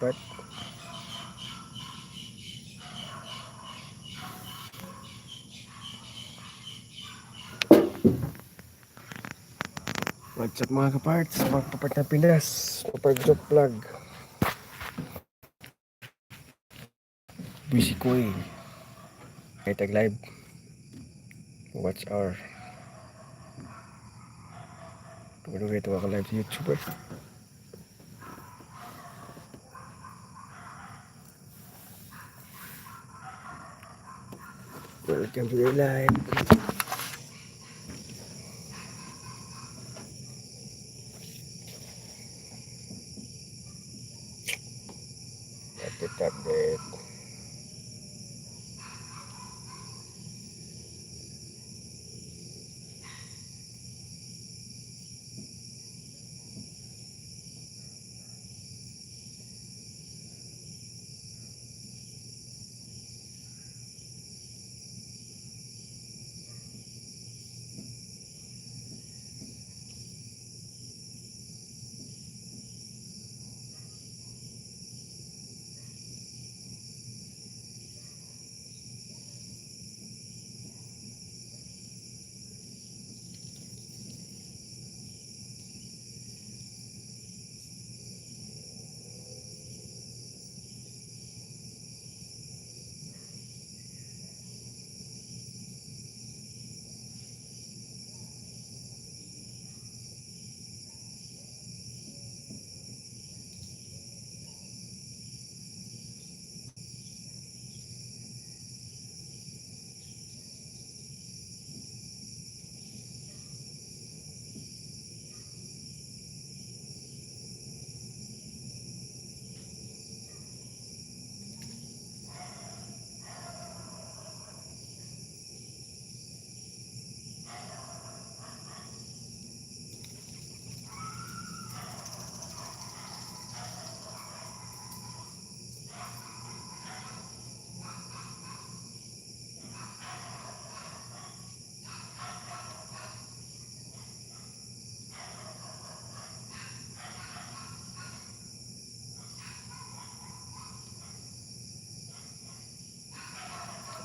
part. What's up mga kaparts? Mga kapart na Pinas. Kapart joke vlog. Busy ko eh. Kaya tag live. Watch our. Kayo ito ka live sa YouTube eh. Welcome to the live.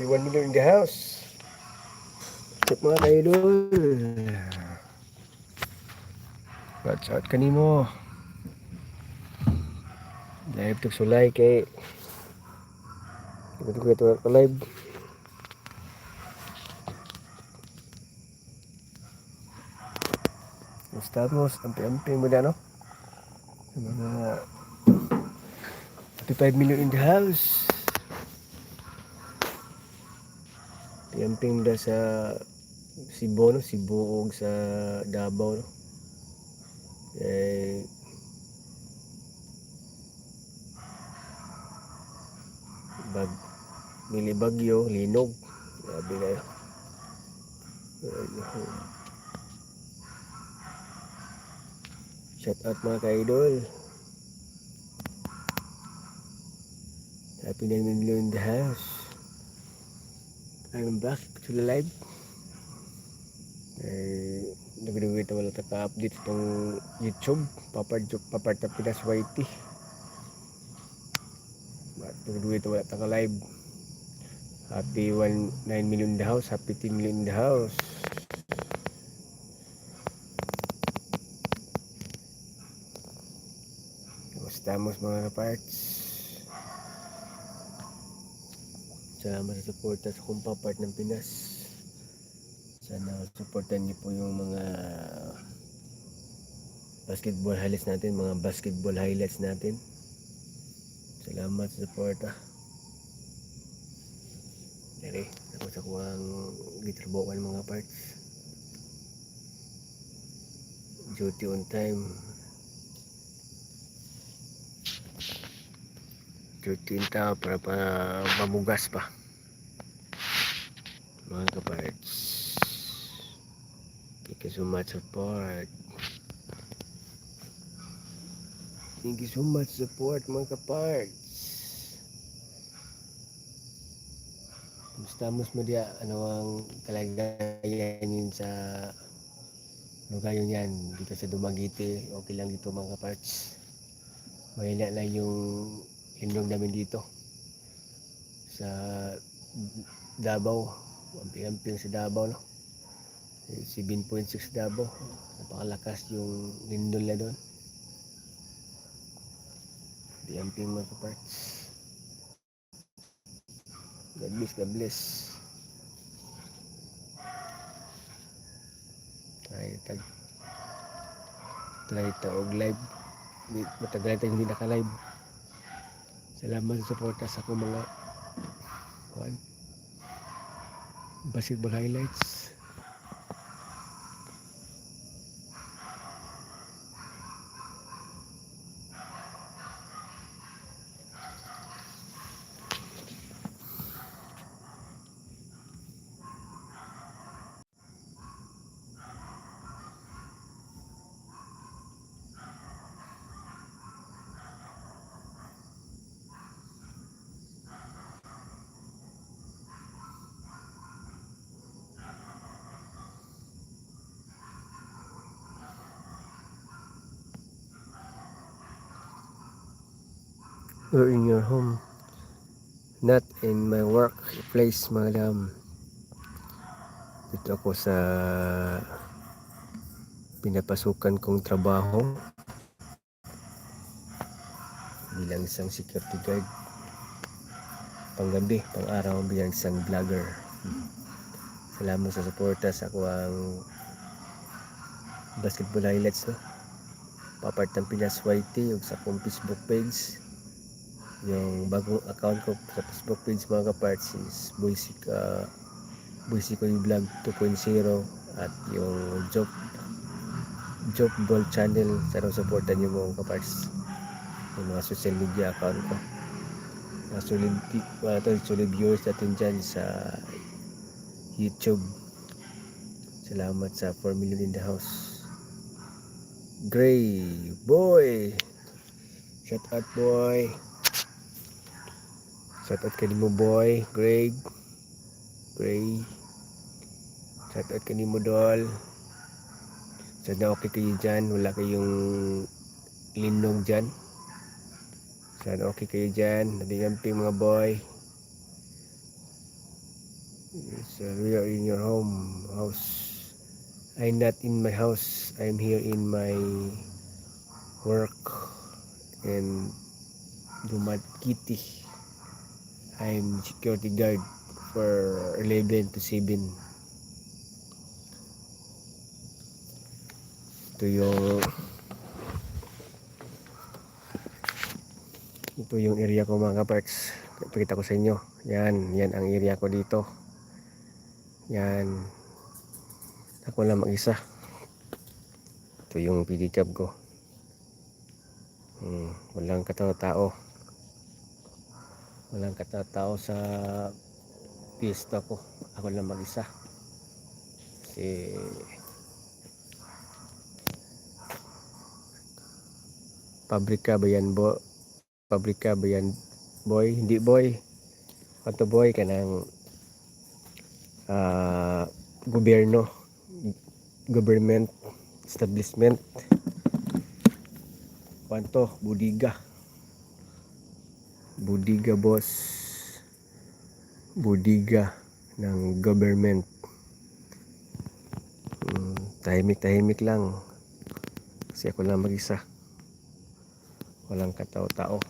Okay, 1 million in the house. Check mga kaidol. Watch out kanimo. Live to sulay kay Ito ko ito live. Estamos ampi-ampi mo na no? Mga 55 million in the house. Piamping da sa Cebu no, Cebu ug sa Davao no. Eh bag nili bagyo, linog. Grabe kayo. Shout out mga ka-idol. Happy 9 million in the house. I'm back to the live. Eh, nagdugay ito wala ka-update itong YouTube. Papart papart na Pinas YT. Nagdugay ito wala ka live. Happy 1 9 million in the house. Happy 10 million in the house. Estamos mga kaparts. Salamat sa suporta sa kong papart ng Pinas. Sana supportan niyo po yung mga basketball highlights natin, mga basketball highlights natin. Salamat sa suporta. Dari, ako sa kuwang gitrabukan mga parts. Duty on time. Time para pa mamugas pa. Mga kaparts. Thank you so much support. Thank you so much support mga kaparts. Estamos mo dia ano ang kalagayan yun sa lugar yun yan dito sa Dumaguete okay lang dito mga kaparts mahina lang yung inyong namin dito. Sa Davao. Amping-amping sa Davao no? Eh, 7.6 Davao. Napakalakas yung lindol na doon. Amping mga kaparts. God bless God bless. Tayo tag try taog live. Matagal tayong hindi naka-live salamat sa suporta sa akong mga kuan basketball highlights You're in your home not in my work place madam. Dito ako sa pinapasukan kong trabaho bilang isang security guard. Panggabi, pang-araw bilang isang vlogger. Salamat sa suporta sa ako ang basketball highlights no? Papart ng YT ug sa akong Facebook page yung bagong account ko sa Facebook page mga kaparts is Boise ka Boise ko yung vlog 2.0 at yung joke joke ball channel sana supportan nyo mga kaparts yung mga social media account ko. Mga solid, mga to, solid viewers natin dyan sa YouTube. Salamat sa 4 million in the house. Gray boy! Shout out boy Shout out kanimo boy, Greg. Gray. Shout out kanimo dol. Sana okay kayo dyan. Wala kayong linog dyan. Sana okay kayo dyan. Nabingamping mga boy. So we are in your home house. I'm not in my house. I'm here in my work and Dumad Kitty. I'm security guard for 11 to 7. Ito yung ito yung area ko mga kaparts. Pakita ko sa inyo. Yan, yan ang area ko dito. Yan. Ako lang mag-isa. Ito yung pedicab ko. Hmm, walang katao-tao walang katatao sa pista ko. Ako lang mag-isa. Kasi pabrika ba yan bo pabrika ba yan boy? Hindi boy. Ato boy kanang ah gobyerno government establishment. Kwanto budiga budiga boss. Budiga ng government. Hmm, tahimik-tahimik lang. Kasi ako lang mag-isa. Walang katao-tao.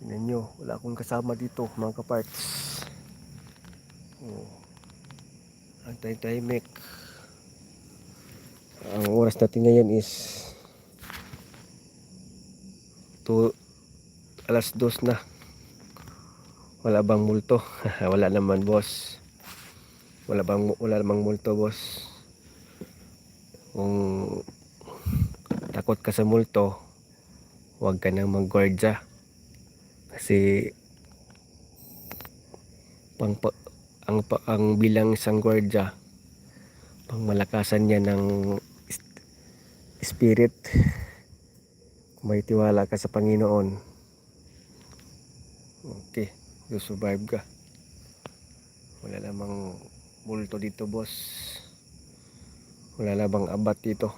Tingnan wala akong kasama dito mga kaparts. Oh. ang tahimik ang oras natin ngayon is to alas dos na. Wala bang multo? Wala naman boss. Wala bang wala namang multo boss. Kung takot ka sa multo huwag ka nang maggwardya kasi pang pa- ang ang bilang isang gwardya pang malakasan niya ng spirit may tiwala ka sa Panginoon okay survive ka wala namang multo dito boss Wala na bang abat dito.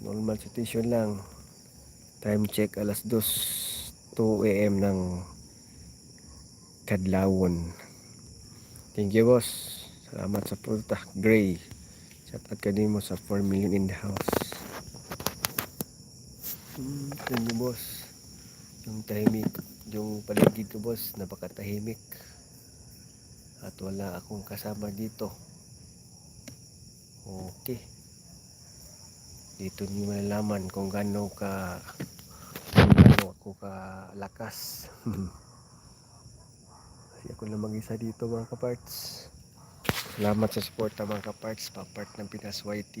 Normal situation lang. Time check alas 2 2 AM ng Kadlawon. Thank you boss. Salamat sa pulta. Gray. Shout out ka mo sa 4 million in the house. Hmm, thank you boss. Yung tahimik, yung paligid ko boss, napakatahimik. At wala akong kasama dito. Okay. Dito niyo malalaman kung gaano ka kung gaano ako ka lakas. Kasi ako lang mag-isa dito mga kaparts. Salamat sa suporta mga kaparts. Papart ng Pinas YT.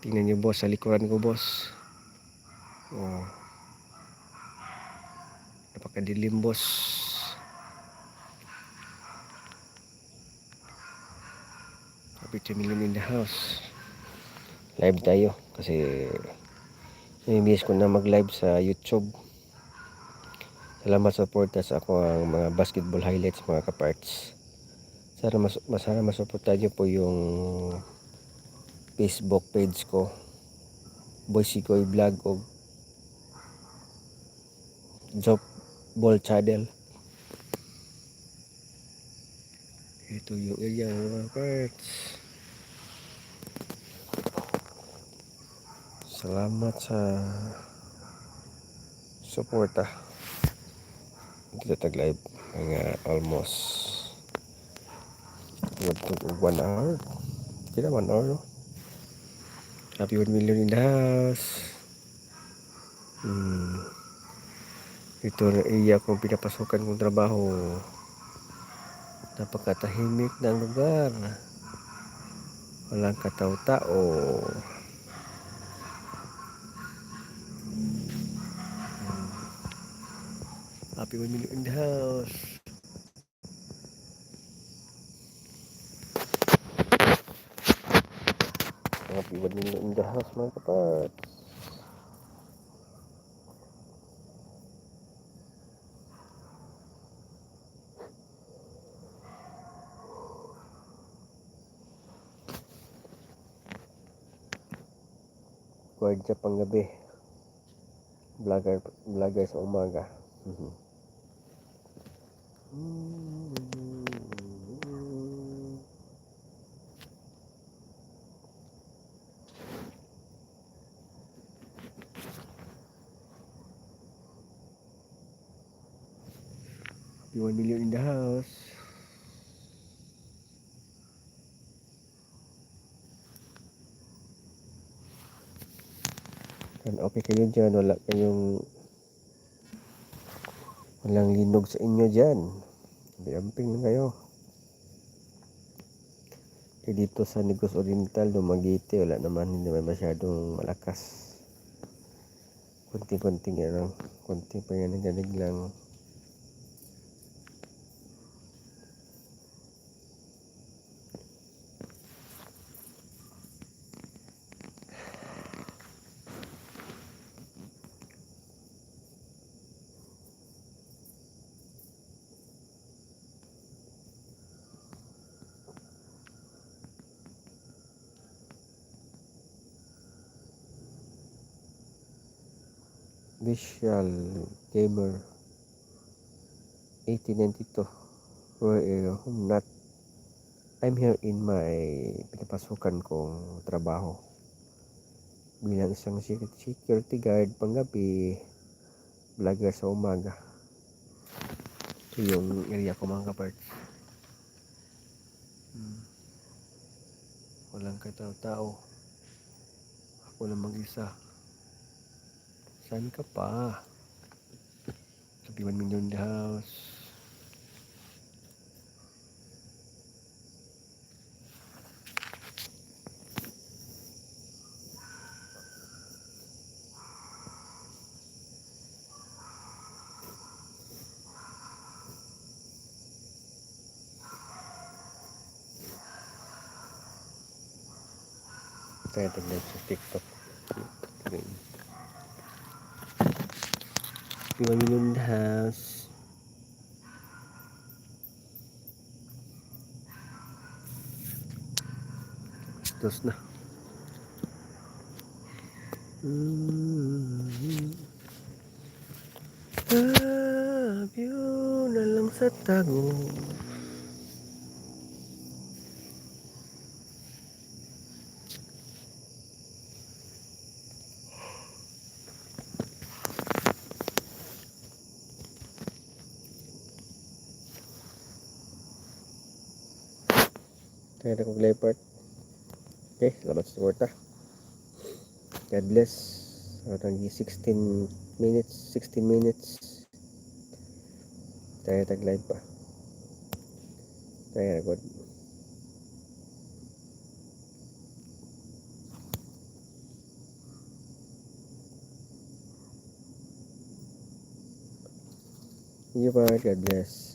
Tingnan niyo boss, sa likuran ko boss. Oh. Napakadilim boss. Happy 2 million in the house. Live tayo kasi Namiss ko na mag-live sa YouTube. Salamat sa support sa ako ang mga basketball highlights mga kaparts. Sana mas masana masuportahan niyo po yung Facebook page ko. Boy Sikoy Vlog o Job Ball Channel. Ito yung area mga kaparts. Salamat sa suporta. Kita tag live mga almost what to one hour. Kira one hour no? Happy 1 million in the house. Hmm. Ito na iya kong pinapasukan kong trabaho. Napakatahimik ng lugar. Walang katao-tao. Happy 1 million in the house. Happy 1 million in the house mga kapat. Gwardiya pang gabi. Vlogger, vlogger sa umaga. 1 million in the house. Kan okay kayo dyan, wala kayong walang linog sa inyo dyan. Amping na kayo. Eh dito sa Negros Oriental, Dumagite, wala naman, hindi naman masyadong malakas. Kunting-kunting yan lang. Kunting pa yan, ganig lang. Visual Gamer 1892 where I'm not I'm here in my pinapasukan kong trabaho. Bilang isang security guard panggabi vlogger sa umaga. Ito yung area ko mga kaparts. Hmm. walang katao-tao. Ako lang mag-isa Saan ka pa? Sabi 1 million in the house. Tayo tignan sa TikTok. Pamilyon House. Tapos na. Mm-hmm. Love you na lang sa tago. Na kong leopard. Okay, salamat sa suporta. God bless. Hanggang 16 minutes, 16 minutes. Tayo tag live pa. Tayo record. Thank you pa. God bless.